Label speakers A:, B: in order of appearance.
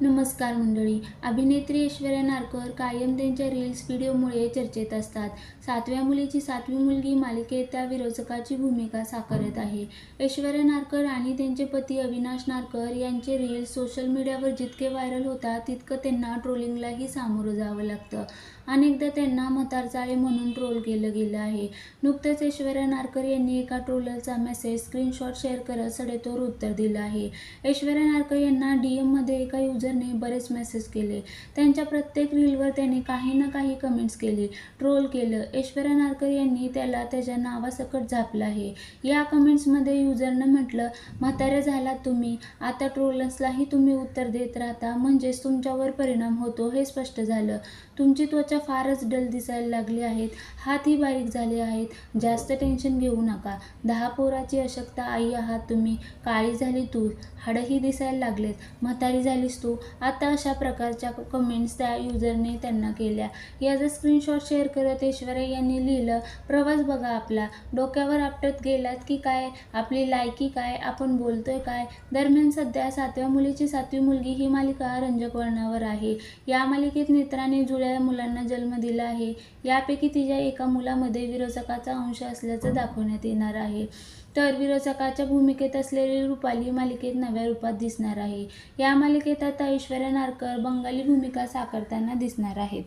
A: नमस्कार मंडळी. अभिनेत्री ऐश्वर्या नारकर कायम त्यांच्या रील्स व्हिडिओमुळे चर्चेत असतात. सातव्या मुलीची सातवी मुलगी मालिकेत त्या विरोधकाची भूमिका साकारत आहे. ऐश्वर्या नारकर आणि त्यांचे पती अविनाश नारकर यांचे रील्स सोशल मीडियावर जितके व्हायरल होतात तितकं त्यांना ट्रोलिंगलाही सामोरं जावं लागतं. अनेकदा त्यांना म्हातारचाळे म्हणून ट्रोल केलं गेलं आहे. नुकतंच ऐश्वर्या नारकर यांनी एका ट्रोलरचा मेसेज स्क्रीनशॉट शेअर करत सडेतोड उत्तर दिलं आहे. ऐश्वर्या नारकर यांना डीएममध्ये एका एका युजरने बरेच मेसेज केले. त्यांच्या प्रत्येक रीलवर त्यांनी काही ना काही कमेंट्स केली. ट्रोल केलं. ऐश्वर्या नारकर यांनी त्याला त्याच्या नावासकट झापलं आहे. या कमेंट्समध्ये युजरनं म्हटलं म्हाताऱ्या झालात तुम्ही. आता ट्रोलर्सलाही तुम्ही उत्तर देत राहता. म्हणजेच तुमच्यावर परिणाम होतो. हे स्पष्ट झालं. तुमची त्वचा फारच डल दिसायला लागली आहेत. हातही बारीक झाले आहेत. जास्त टेन्शन घेऊ नका. दहा पोराची अशक्ता आई आहात तुम्ही. काळी झाली तू हाडंही दिसायला लागलेत. म्हातारी झालीस तू. आता अशा प्रकारच्या कमेंट्स त्या युजरने त्यांना केल्या. याचा स्क्रीनशॉट शेअर करत ऐश्वर्या यांनी लिहिलं प्रवास बघा आपला. डोक्यावर आपटत गेलात की काय? आपली लायकी काय? आपण बोलतोय काय? दरम्यान सध्या सातव्या मुलीची सातवी मुलगी ही मालिका रंजक वळणावर आहे. या मालिकेत नेत्राने जुळ्या मुलांना जन्म दिला आहे. यापैकी तिच्या एका मुलामध्ये विरोधकाचा अंश असल्याचं दाखवण्यात येणार आहे. तर विरोधकाच्या भूमिकेत असलेली रुपाली मालिकेत नव्या रूपात दिसणार आहे. या मालिकेत आता ऐश्वर्या नारकर बंगाली भूमिका साकारताना दिसणार आहेत.